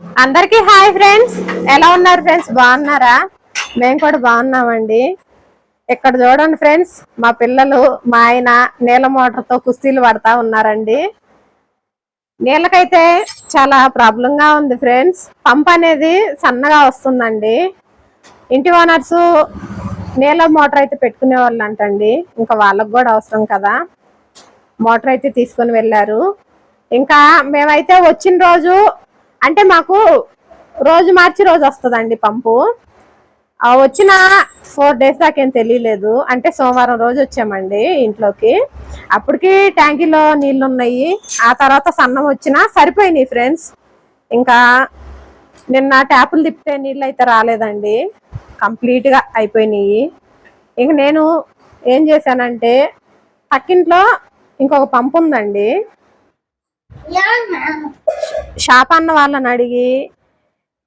అందరికీ hi friends. ఎలా ఉన్నారు ఫ్రెండ్స్? బాగున్నారా? మేము కూడా బాగున్నామండి. ఇక్కడ చూడండి ఫ్రెండ్స్ మా పిల్లలు మా ఆయన నీళ్ళ మోటార్తో కుస్తీలు పడతా ఉన్నారండి. నీళ్ళకైతే చాలా ప్రాబ్లంగా ఉంది ఫ్రెండ్స్. పంప్ అనేది సన్నగా వస్తుందండి. ఇంటి ఓనర్స్ నీళ్ళ మోటార్ అయితే పెట్టుకునే వాళ్ళు అంటండి ఇంకా వాళ్ళకు కూడా అవసరం కదా. మోటార్ అయితే తీసుకొని వెళ్ళారు. ఇంకా మేమైతే వచ్చిన రోజు అంటే మాకు రోజు మార్చి రోజు వస్తుందండి పంపు. వచ్చిన ఫోర్ డేస్ దాకా ఏం తెలియలేదు. అంటే సోమవారం రోజు వచ్చామండి ఇంట్లోకి. అప్పటికి ట్యాంకీలో నీళ్ళు ఉన్నాయి ఆ తర్వాత సన్నం వచ్చినా సరిపోయినాయి ఫ్రెండ్స్. ఇంకా నిన్న ట్యాపులు తిప్పితే నీళ్ళు అయితే రాలేదండి. కంప్లీట్గా అయిపోయినాయి. ఇంక నేను ఏం చేశానంటే పక్కింట్లో ఇంకొక పంపు ఉందండి. షాప్ అన్న వాళ్ళని అడిగి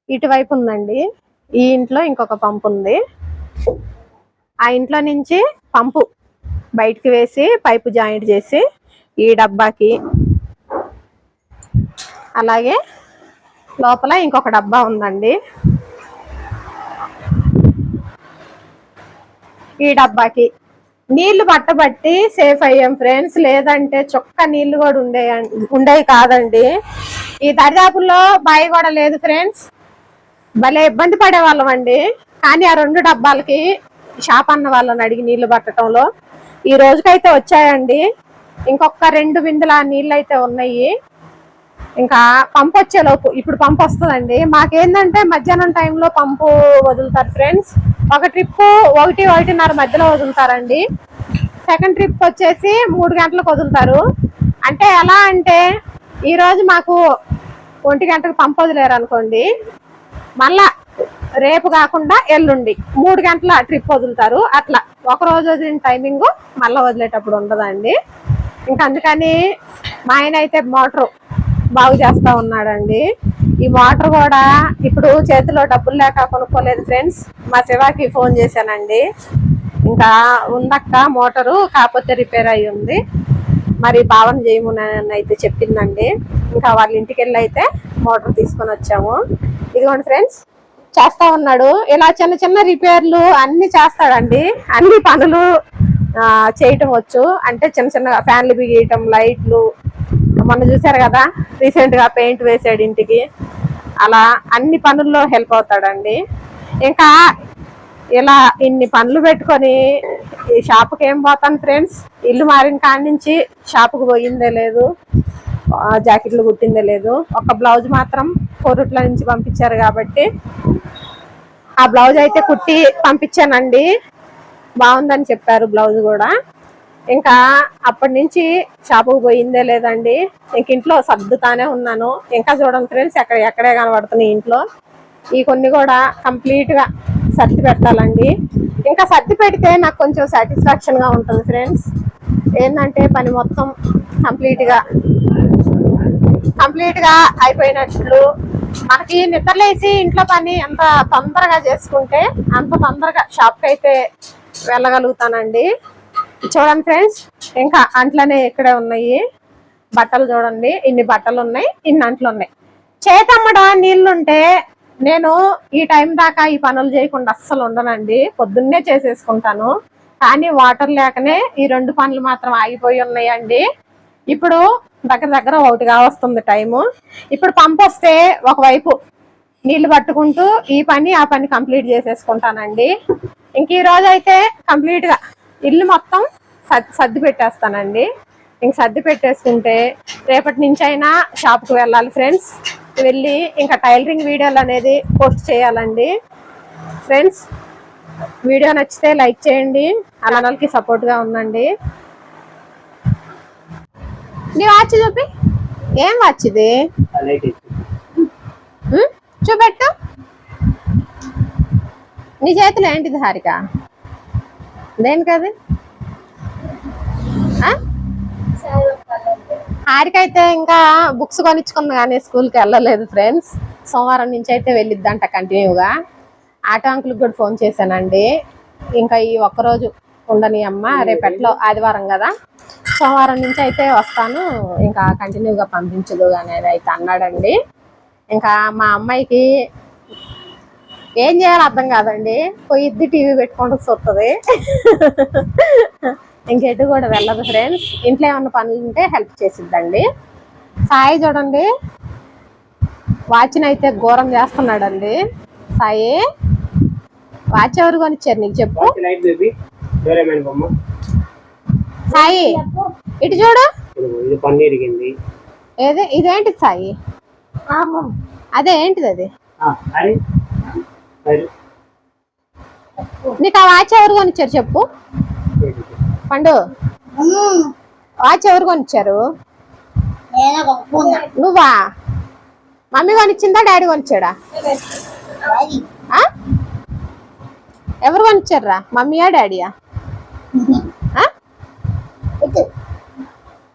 ఇటువైపు ఉందండి. ఈ ఇంట్లో ఇంకొక పంపు ఉంది. ఆ ఇంట్లో నుంచి పంపు బయటికి వేసి పైపు జాయింట్ చేసి ఈ డబ్బాకి అలాగే లోపల ఇంకొక డబ్బా ఉందండి. ఈ డబ్బాకి నీళ్ళు పట్టబట్టి సేఫ్ అయ్యాం ఫ్రెండ్స్ లేదంటే చొక్క నీళ్ళు కూడా ఉండే ఉండేవి కాదండి. ఈ దరిదాపుల్లో బావి కూడా లేదు ఫ్రెండ్స్ భలే ఇబ్బంది పడే వాళ్ళం అండి. కానీ ఆ రెండు డబ్బాలకి షాప్ అన్న వాళ్ళని అడిగి నీళ్ళు పట్టడంలో ఈ రోజుకైతే వచ్చాయండి. ఇంకొక రెండు బిందెల నీళ్ళు అయితే ఉన్నాయి. ఇంకా పంపు వచ్చేలోపు ఇప్పుడు పంపు వస్తుందండి. మాకేందంటే మధ్యాహ్నం టైంలో పంపు వదులుతారు ఫ్రెండ్స్ ఒక ట్రిప్ ఒకటి ఒకటిన్నర మధ్యలో వదులుతారండి. సెకండ్ ట్రిప్ వచ్చేసి మూడు గంటలకు వదులుతారు. అంటే ఎలా అంటే ఈరోజు మాకు ఒంటి గంటకు పంపు వదిలేరు అనుకోండి. మళ్ళా రేపు కాకుండా ఎల్లుండి మూడు గంటల ట్రిప్ వదులుతారు. అట్లా ఒక రోజు వదిలిన టైమింగ్ మళ్ళీ వదిలేటప్పుడు ఉండదండి. ఇంకా అందుకని మా ఆయన అయితే మోటరు బాగు చేస్తా ఉన్నాడండి. ఈ మోటార్ కూడా ఇప్పుడు చేతిలో డబ్బులు లేక కొనుక్కోలేదు ఫ్రెండ్స్. మా శివాకి ఫోన్ చేశానండి. ఇంకా ఉందక్క మోటారు కాకపోతే రిపేర్ అయి ఉంది. మరి భావన చేయమునని అయితే చెప్పిందండి. ఇంకా వాళ్ళ ఇంటికి వెళ్ళి అయితే మోటార్ తీసుకొని వచ్చాము. ఇదిగోండి ఫ్రెండ్స్ చేస్తా ఉన్నాడు. ఇలా చిన్న చిన్న రిపేర్లు అన్ని చేస్తాడండి. అన్ని పనులు చేయటం వచ్చు. అంటే చిన్న చిన్న ఫ్యాన్లు బిగియటం లైట్లు మొన్న చూసారు కదా రీసెంట్గా పెయింట్ వేసాడు ఇంటికి. అలా అన్ని పనుల్లో హెల్ప్ అవుతాడండి. ఇంకా ఇలా ఇన్ని పనులు పెట్టుకొని ఈ షాప్కి ఏం పోతాను ఫ్రెండ్స్ ఇల్లు మారిన కాడి నుంచి షాపుకు పోయిందే లేదు. జాకెట్లు కుట్టిందే లేదు. ఒక బ్లౌజ్ మాత్రం కోరుట్ల నుంచి పంపించారు కాబట్టి ఆ బ్లౌజ్ అయితే కుట్టి పంపించానండి. బాగుందని చెప్పారు బ్లౌజ్ కూడా. ఇంకా అప్పటి నుంచి షాపుకు పోయిందే లేదండి. ఇంక ఇంట్లో సర్దుతానే ఉన్నాను. ఇంకా చూడండి ఫ్రెండ్స్ ఎక్కడ ఎక్కడే కనబడుతున్నాయి ఇంట్లో. ఈ కొన్ని కూడా కంప్లీట్గా సర్ది పెట్టాలండి. ఇంకా సర్ది పెడితే నాకు కొంచెం సాటిస్ఫాక్షన్గా ఉంటుంది ఫ్రెండ్స్. ఏంటంటే పని మొత్తం కంప్లీట్గా కంప్లీట్గా అయిపోయినట్లు. మనకి నిద్రలేసి ఇంట్లో పని ఎంత తొందరగా చేసుకుంటే అంత తొందరగా షాప్కి అయితే వెళ్ళగలుగుతానండి. చూడండి ఫ్రెండ్స్ ఇంకా అంట్లనే ఇక్కడే ఉన్నాయి. బట్టలు చూడండి ఇన్ని బట్టలు ఉన్నాయి ఇన్ని అంట్లు ఉన్నాయి. చేతమ్మడ నీళ్ళుంటే నేను ఈ టైం దాకా ఈ పనులు చేయకుండా అస్సలు ఉండనండి. పొద్దున్నే చేసేసుకుంటాను. కానీ వాటర్ లేకనే ఈ రెండు పనులు మాత్రం ఆగిపోయి ఉన్నాయండి. ఇప్పుడు దగ్గర దగ్గర ఒకటిగా వస్తుంది టైము. ఇప్పుడు పంప్ వస్తే ఒకవైపు నీళ్ళు పట్టుకుంటూ ఈ పని ఆ పని కంప్లీట్ చేసేసుకుంటానండి. ఇంక ఈ రోజు అయితే ఇల్లు మొత్తం సర్ది పెట్టేస్తానండి. ఇంక సర్ది పెట్టేసుకుంటే రేపటి నుంచి అయినా షాప్కి వెళ్ళాలి ఫ్రెండ్స్. వెళ్ళి ఇంకా టైలరింగ్ వీడియోలు అనేది పోస్ట్ చేయాలండి. ఫ్రెండ్స్ వీడియో నచ్చితే లైక్ చేయండి. అలానలకి సపోర్ట్గా ఉందండి నీ వాచ్ చూపి. ఏం వాచ్ ఇది? చూపెట్టు. నీ చేతిలో ఏంటిది హారిక? దేనికది ఆ? ఇంకా బుక్స్ కొనిచ్చుకుంది కానీ స్కూల్కి వెళ్ళలేదు ఫ్రెండ్స్. సోమవారం నుంచి అయితే వెళ్ళిద్దంట కంటిన్యూగా. ఆటో అంకుల్కి కూడా ఫోన్ చేశానండి. ఇంకా ఈ ఒక్కరోజు ఉండని అమ్మ రేపట్లో ఆదివారం కదా. సోమవారం నుంచి అయితే వస్తాను. ఇంకా కంటిన్యూగా పంపించదు అనేది అయితే అన్నాడండి. ఇంకా మా అమ్మాయికి ఏం చేయాలో అర్థం కాదండి. పోయిద్ది టీవీ పెట్టుకుంటూ చూస్తుంది ఇంకెటు కూడా వెళ్ళదు ఫ్రెండ్స్ ఇంట్లో ఏమన్నా పనులు ఉంటే హెల్ప్ చేసిద్దండి. సాయి చూడండి. వాచ్ని అయితే ఘోరం చేస్తున్నాడండి. సాయి వాచ్ ఎవరు కొనిచ్చారు నీకు చెప్పు? సాయి ఇటు చూడు. ఏది ఇదేంటి సాయి? అదే? ఏంటిది అది? నీకు ఆ వాచ్ ఎవరు కొనిచ్చారు చెప్పు? పండు. వాచ్ ఎవరు కొనిచ్చారు? నువ్వా? మమ్మీ కొనిచ్చిందా డాడీ కొనిచ్చాడా? ఎవరు కొనిచ్చారా మమ్మీయా డాడీయా?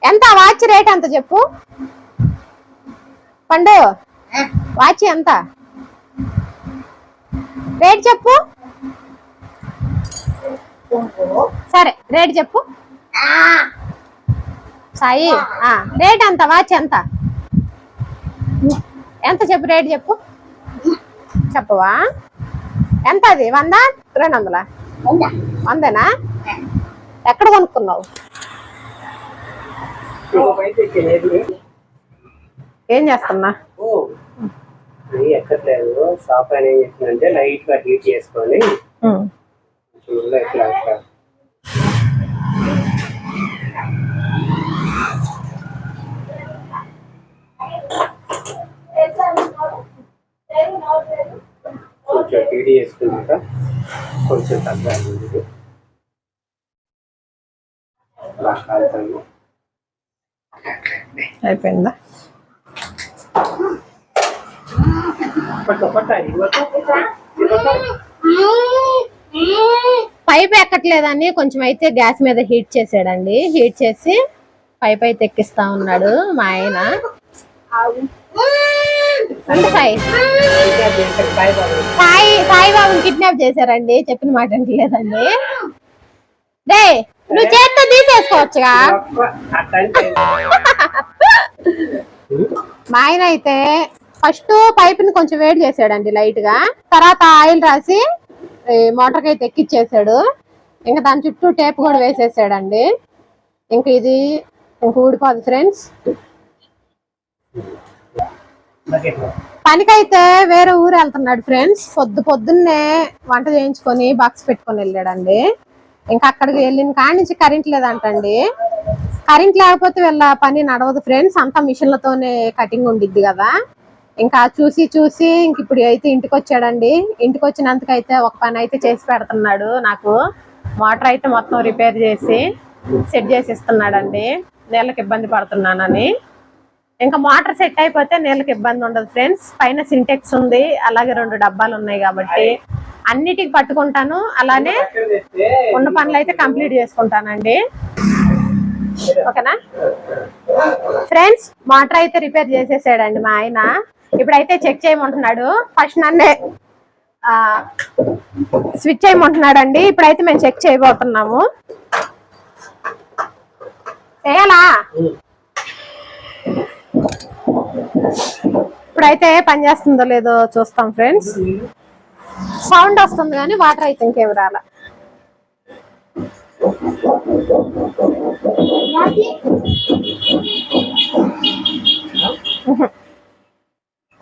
ఎంత? వాచ్ రేట్ ఎంత చెప్పు? పండు. వాచ్ ఎంత? రేట్ చెప్పు. సరే రేట్ చెప్పు. సాయి రేట్ ఎంత వాచ్ ఎంత? ఎంత చెప్పు రేట్ చెప్పు. చెప్పవా? ఎంత అది వంద? రెండు వందల? వందేనా? ఎక్కడ కొనుక్కున్నావు? ఏం చేస్తున్నా? అది ఎక్కట్లేదు షాప్ ఆయన ఏం చెప్పిందంటే లైట్గా హీట్ చేసుకొని కొంచెం ఇట్లా ఇట్లా కొంచెం హీట్ చేసుకున్నాక కొంచెం తగ్గాలి. అయిపోయిందా? ఇవ్వకు. పైప్ ఎక్కట్లేదని కొంచెం అయితే గ్యాస్ మీద హీట్ చేసాడండి. హీట్ చేసి పైప్ అయితే ఎక్కిస్తా ఉన్నాడు మా ఆయన. సాయి. సాయి సాయిబాబుని కిడ్నాప్ చేశారండి. చెప్పిన మాట లేదండి డే నువ్వు చేత్తో తీసేసుకోవచ్చుగా. మా ఆయన అయితే ఫస్ట్ పైప్ని కొంచెం వేడి చేసాడండి లైట్గా. తర్వాత ఆయిల్ రాసి మోటార్కి అయితే ఎక్కిచ్చేసాడు. ఇంకా దాని చుట్టూ టేప్ కూడా వేసేసాడండి. ఇంక ఇది ఇంక ఊడిపోదు ఫ్రెండ్స్. పనికైతే వేరే ఊరు వెళ్తున్నాడు ఫ్రెండ్స్. పొద్దు పొద్దున్నే వంట చేయించుకొని బాక్స్ పెట్టుకొని వెళ్ళాడండి. ఇంకా అక్కడికి వెళ్ళిన కాడి నుంచి కరెంట్ లేదంటండి. కరెంట్ లేకపోతే వీళ్ళ పని నడవదు ఫ్రెండ్స్. అంతా మిషన్లతోనే కటింగ్ ఉండిద్ది కదా. ఇంకా చూసి చూసి ఇంక ఇప్పుడు అయితే ఇంటికి వచ్చాడండి ఇంటికి వచ్చినంతకైతే ఒక పని అయితే చేసి పెడుతున్నాడు నాకు. మోటార్ అయితే మొత్తం రిపేర్ చేసి సెట్ చేసి ఇస్తున్నాడండి నీళ్ళకి ఇబ్బంది పడుతున్నానని. ఇంకా మోటార్ సెట్ అయిపోతే నీళ్ళకి ఇబ్బంది ఉండదు ఫ్రెండ్స్. పైన సింటెక్స్ ఉంది. అలాగే రెండు డబ్బాలు ఉన్నాయి కాబట్టి అన్నిటికి పట్టుకుంటాను. అలానే ఉన్న పనులు అయితే కంప్లీట్ చేసుకుంటానండి. ఓకేనా? ఫ్రెండ్స్ మోటార్ అయితే రిపేర్ చేసేసాడండి మా ఆయన. ఇప్పుడైతే చెక్ చేయమంటున్నాడు. ఫస్ట్ నన్నే స్విచ్ చేయమంటున్నాడు అండి ఇప్పుడైతే మేము చెక్ చేయబోతున్నాము. చేయాలా? ఇప్పుడైతే పని చేస్తుందో లేదో చూస్తాం ఫ్రెండ్స్. సౌండ్ వస్తుంది కానీ వాటర్ అయితే ఇంకేం రాలా.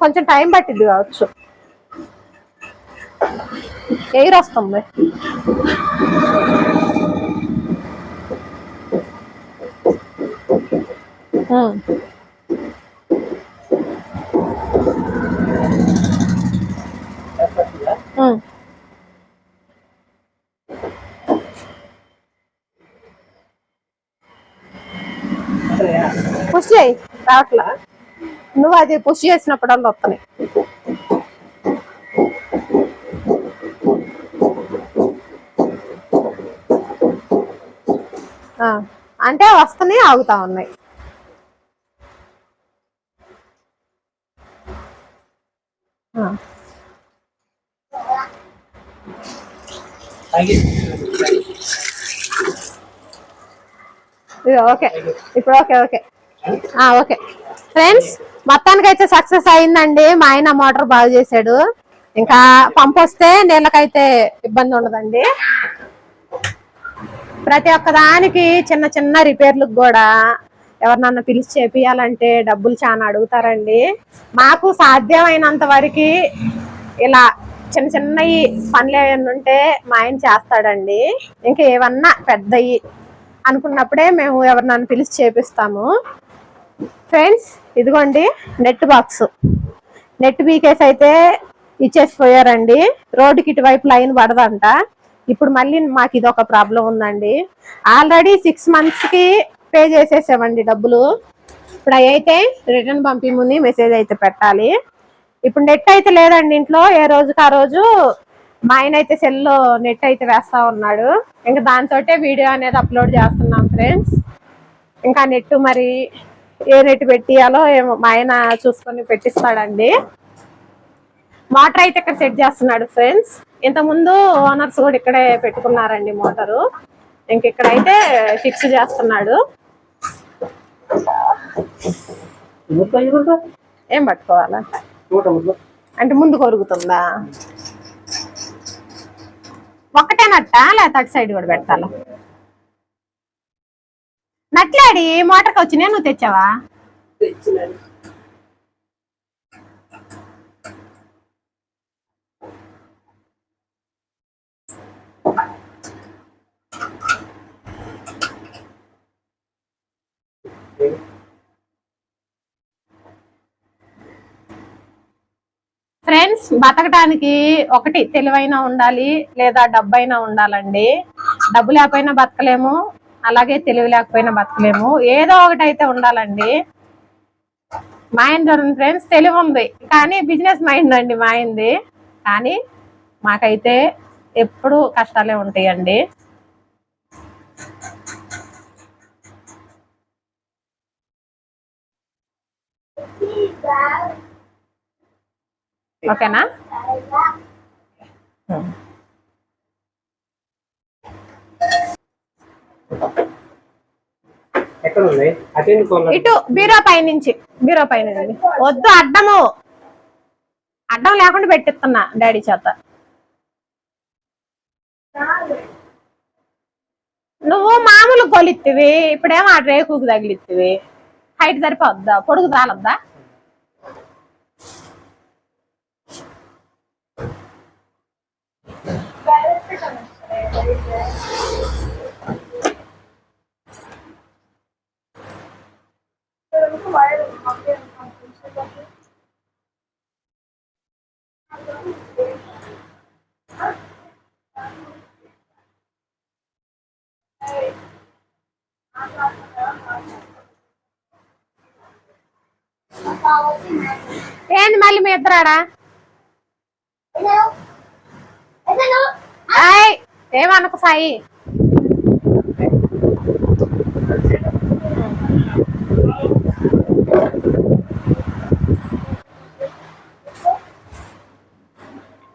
కొంచెం టైం పట్టింది కావచ్చు. ఎయిర్ వస్తుంది. పుష్ చేయి రావట్లా? నువ్వు అది పుష్ చేసినప్పుడల్లా వస్తున్నాయి ఆ, అంటే వస్తూనే ఆగుతా ఉన్నాయి. ఓకే. ఇప్పుడు ఓకే ఓకే. ఓకే. ఫ్రెండ్స్ మొత్తానికి అయితే సక్సెస్ అయిందండి. మా ఆయన మోటార్ బాగు చేశాడు. ఇంకా పంప్ వస్తే నీళ్ళకైతే ఇబ్బంది ఉండదండి. ప్రతి ఒక్క దానికి చిన్న చిన్న రిపేర్లకు కూడా ఎవరినన్నా పిలిచి చేపియాలంటే డబ్బులు చాలా అడుగుతారండి. మాకు సాధ్యమైనంత వరకు ఇలా చిన్న చిన్నవి పనులు ఏమైనా ఉంటే మా ఆయన చేస్తాడండి. ఇంకా ఏమన్నా పెద్దవి అనుకున్నప్పుడే మేము ఎవరినన్నా పిలిచి చేపిస్తాము. ఫ్రెండ్స్ ఇదిగోండి నెట్ బాక్స్ నెట్ బీకేస్ అయితే ఇచ్చేసిపోయారండి. రోడ్డుకి ఇటువైపు లైన్ పడదంట. ఇప్పుడు మళ్ళీ మాకు ఇది ఒక ప్రాబ్లం ఉందండి. ఆల్రెడీ సిక్స్ మంత్స్కి పే చేసేసామండి డబ్బులు. ఇప్పుడు అవి అయితే రిటర్న్ పంపిముని మెసేజ్ అయితే పెట్టాలి. ఇప్పుడు నెట్ అయితే లేదండి ఇంట్లో. ఏ రోజుకి ఆ రోజు మా ఆయన అయితే సెల్లో నెట్ అయితే వేస్తా ఉన్నాడు. ఇంకా దాంతో వీడియో అనేది అప్లోడ్ చేస్తున్నాం ఫ్రెండ్స్ ఇంకా నెట్ మరి ఏ రేటు పెట్టియాలో ఏమో మా ఆయన చూసుకొని పెట్టిస్తాడండి. మోటార్ అయితే ఇక్కడ సెట్ చేస్తున్నాడు ఫ్రెండ్స్ ఇంతకుముందు ముందు ఓనర్స్ కూడా ఇక్కడే పెట్టుకున్నారండి మోటారు ఇంక ఇక్కడైతే ఫిక్స్ చేస్తున్నాడు. ఏం పట్టుకోవాలా? అంటే ముందు కొరుగుతుందా? ఒక్కటే నట్ట లేకపోతే అటు సైడ్ కూడా పెట్టాలా? నట్లాడి మోటార్కి వచ్చినా నువ్వు తెచ్చావా? ఫ్రెండ్స్ బతకడానికి ఒకటి తెలివైన ఉండాలి లేదా డబ్బైనా ఉండాలండి. డబ్బు లేకపోయినా బతకలేము. అలాగే తెలివి లేకపోయినా బతకలేము. ఏదో ఒకటి అయితే ఉండాలండి. మా ఆయన చూడండి ఫ్రెండ్స్ తెలివి ఉంది. కానీ బిజినెస్ మైండ్ అండి మా ఆయనది కానీ మాకైతే ఎప్పుడు కష్టాలే ఉంటాయండి. ఓకేనా? Hmm. ఇటు బీరో పై నుంచి ఇటు బీరో పై నుంచి వద్దు అడ్డము. అడ్డం లేకుండా పెట్టిస్తున్నా డాడీ చేత. నువ్వు మామూలు కొలిత్తివి ఇప్పుడేమో ఆ రేకుకు తగిలిత్తివి. హైట్ సరిపోద్దా? పొడుగు రాలద్దా ఏంది మళ్ళీ మీ ఇద్దరాడా? ఏమనుకు సాయి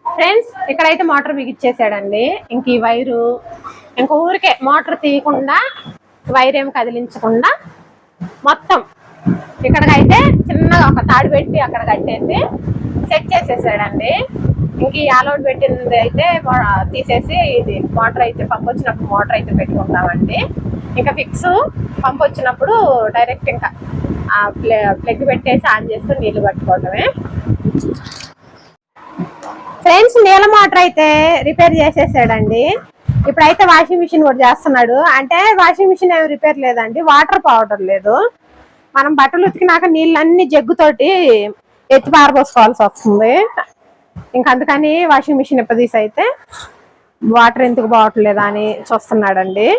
ఫ్రెండ్స్ ఇక్కడైతే మోటార్ బిగిచ్చేసాడండి ఇంక ఈ వైరు ఇంక ఊరికే మోటార్ తీయకుండా వైర్ ఏం కదిలించకుండా మొత్తం ఇక్కడికైతే చిన్నగా ఒక తాడు పెట్టి అక్కడ కట్టేసి సెట్ చేసేసాడండి. ఇంక ఈ ఆలోడ్ పెట్టినది అయితే తీసేసి ఇది మోటార్ అయితే పంప్ వచ్చినప్పుడు మోటార్ అయితే పెట్టుకుంటామండి. ఇంకా ఫిక్స్ పంప్ వచ్చినప్పుడు డైరెక్ట్ ఇంకా ప్లే ప్లగ్ పెట్టేసి ఆన్ చేసుకుని నీళ్ళు పట్టుకోవడమే ఫ్రెండ్స్ నీళ్ళ మోటార్ అయితే రిపేర్ చేసేసాడండి. ఇప్పుడైతే వాషింగ్ మిషన్ కూడా చేస్తున్నాడు. అంటే వాషింగ్ మిషన్ ఏమి రిపేర్ లేదండి. వాటర్ పౌడర్ లేదు. మనం బట్టలు ఉతికినాక నీళ్ళన్నీ జగ్గుతోటి ఎత్తి పారబోసుకోవాల్సి వస్తుంది. ఇంకా అందుకని వాషింగ్ మిషన్ ఎప్పదీసి అయితే వాటర్ ఎందుకు బాగట్లేదా అని చూస్తున్నాడండి.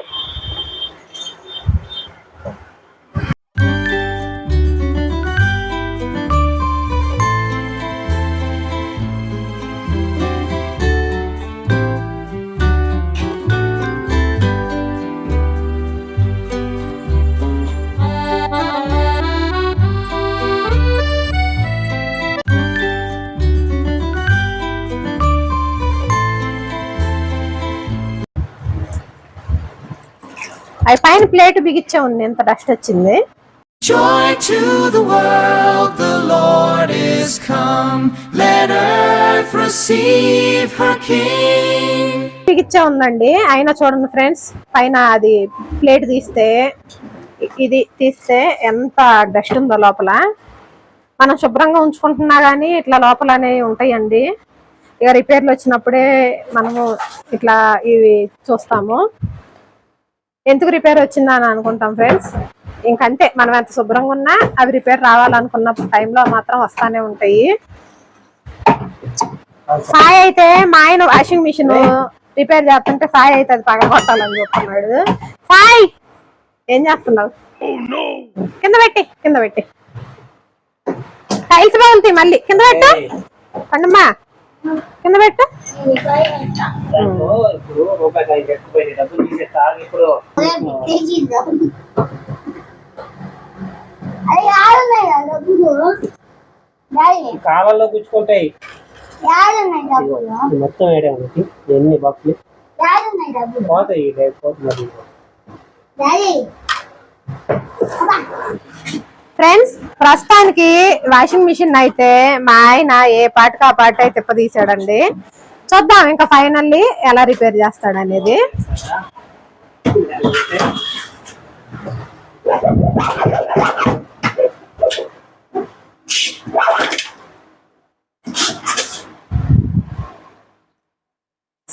అవి పైన ప్లేట్ బిగిచ్చే ఉంది ఎంత డస్ట్ వచ్చింది. Joy to the world, the Lord is come. Let earth receive her King. ఇచ్చే ఉందండి. అయినా చూడండి ఫ్రెండ్స్ పైన అది ప్లేట్ తీస్తే ఇది తీస్తే ఎంత డస్ట్ ఉందో లోపల. మనం శుభ్రంగా ఉంచుకుంటున్నా కానీ ఇట్లా లోపల అనేవి ఉంటాయండి. ఇక రిపేర్లు వచ్చినప్పుడే మనము ఇట్లా ఇవి చూస్తాము. ఎందుకు రిపేర్ వచ్చిందా అని అనుకుంటాం ఫ్రెండ్స్ ఇంకంతే మనం ఎంత శుభ్రంగా ఉన్నా అవి రిపేర్ రావాలనుకున్న టైంలో మాత్రం వస్తానే ఉంటాయి. సాయి అయితే మా ఆయన వాషింగ్ మిషన్ రిపేర్ చేస్తుంటే సాయి అయితే అది పగలగొట్టాలని చెప్తున్నాడు. సాయి ఏం చేస్తున్నావు? కింద పెట్టి కింద పెట్టి. టైల్స్ బాగుంటాయి మళ్ళీ. కింద పెట్టు. పండమ్మా. కింద పెట్టు. కాలంలో గుచ్చుకుంటాయి. ఇది మొత్తం వేయడం ఒకటి. ఎన్ని బాక్సులు పోతాయి లేకపోతే మరి ఫ్రెండ్స్ ప్రస్తుతానికి వాషింగ్ మిషన్ అయితే మా ఆయన ఏ పాటకు ఆ పాట అయితే తిప్పదీశాడండి. చూద్దాం ఇంకా ఫైనల్లీ ఎలా రిపేర్ చేస్తాడు అనేది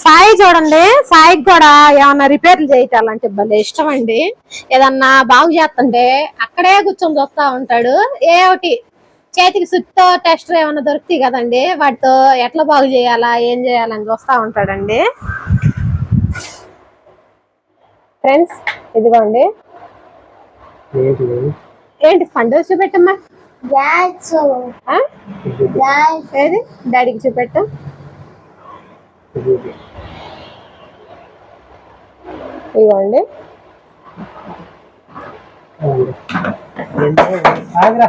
సాయి చూడండి సాయికి కూడా ఏమన్నా రిపేర్లు చేయించాలంటే భలే ఇష్టం అండి ఏదన్నా బాగు చేస్తుంటే అక్కడే కూర్చొని చూస్తా ఉంటాడు. ఏ ఒకటి చేతికి సుత్తో టెస్టర్ ఏమన్నా దొరుకుతాయి కదండి వాటితో ఎట్లా బాగు చేయాలా ఏం చేయాలని చూస్తా ఉంటాడండి. ఫ్రెండ్స్ ఇదిగోండి. ఏంటి ఏంటి పండుగ చూపెట్టమ్మా ఏది? డాడీకి చూపెట్టు. ఆగ్రా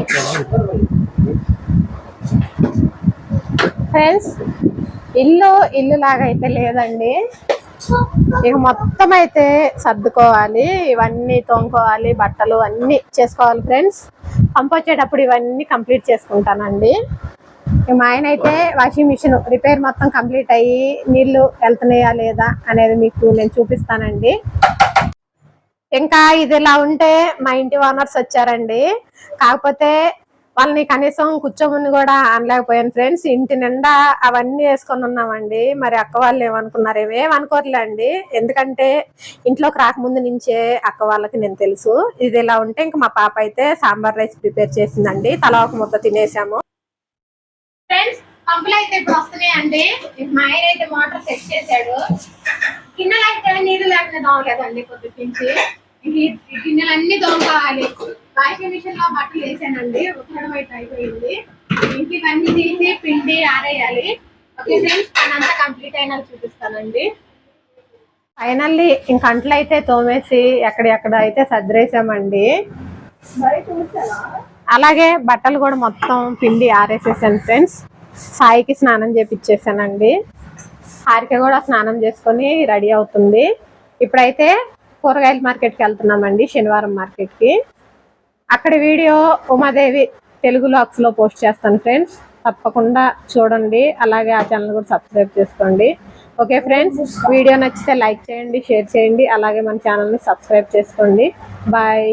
ఇచ్చాను. ఫ్రెండ్స్ ఇల్లు ఇల్లు లాగా అయితే లేదండి. ఇక మొత్తం అయితే సర్దుకోవాలి. ఇవన్నీ తోముకోవాలి బట్టలు అన్ని చేసుకోవాలి ఫ్రెండ్స్ పంపొచ్చేటప్పుడు ఇవన్నీ కంప్లీట్ చేసుకుంటానండి. మా ఆయన అయితే వాషింగ్ మిషన్ రిపేర్ మొత్తం కంప్లీట్ అయ్యి నీళ్ళు వెళ్తున్నాయా లేదా అనేది మీకు నేను చూపిస్తానండి. ఇంకా ఇది ఇలా ఉంటే మా ఇంటి ఓనర్స్ వచ్చారండి. కాకపోతే వాళ్ళని కనీసం కూర్చోమని కూడా అనలేకపోయాను ఫ్రెండ్స్ ఇంటి నిండా అవన్నీ వేసుకొని ఉన్నామండి. మరి అక్క వాళ్ళు ఏమనుకున్నారు? ఏమనుకోరులే అండి ఎందుకంటే ఇంట్లోకి రాకముందు నుంచే అక్క వాళ్ళకి నేను తెలుసు. ఇది ఇలా ఉంటే ఇంకా మా పాప అయితే సాంబార్ రైస్ ప్రిపేర్ చేసిందండి. తల ఒక ముద్ద తినేసాము. పంపులు అయితే ఇప్పుడు వస్తున్నాయండి. మా ఆయన అయితే మోటార్ సెట్ చేశాడు. గిన్నెలైతే నీళ్ళు లేకుండా దోమలేదండి పొద్దుటి నుంచి. గిన్నెలన్నీ దోమకోవాలి వాషింగ్ మిషన్లో బట్టలు వేసానండి. ఉత్తరం అయితే అయిపోయింది. ఇంక ఇవన్నీ తీసి పిండి ఆరేయాలి. ఓకే ఫ్రెండ్స్ పనంతా కంప్లీట్ అయినా చూపిస్తానండి. ఫైనల్లీ ఇంక అంట్లు అయితే తోమేసి ఎక్కడెక్కడ అయితే సర్దిరేసామండి అలాగే బట్టలు కూడా మొత్తం పిండి ఆరేసేసాను ఫ్రెండ్స్. సాయికి స్నానం చేపిచ్చేసానండి. హారిక కూడా స్నానం చేసుకొని రెడీ అవుతుంది. ఇప్పుడైతే కూరగాయల మార్కెట్కి వెళ్తున్నామండి శనివారం మార్కెట్కి. అక్కడ వీడియో ఉమాదేవి తెలుగు లాక్స్లో పోస్ట్ చేస్తాను ఫ్రెండ్స్. తప్పకుండా చూడండి. అలాగే ఆ ఛానల్ కూడా సబ్స్క్రైబ్ చేసుకోండి. ఓకే ఫ్రెండ్స్ వీడియో నచ్చితే లైక్ చేయండి షేర్ చేయండి. అలాగే మన ఛానల్ని సబ్స్క్రైబ్ చేసుకోండి. బాయ్.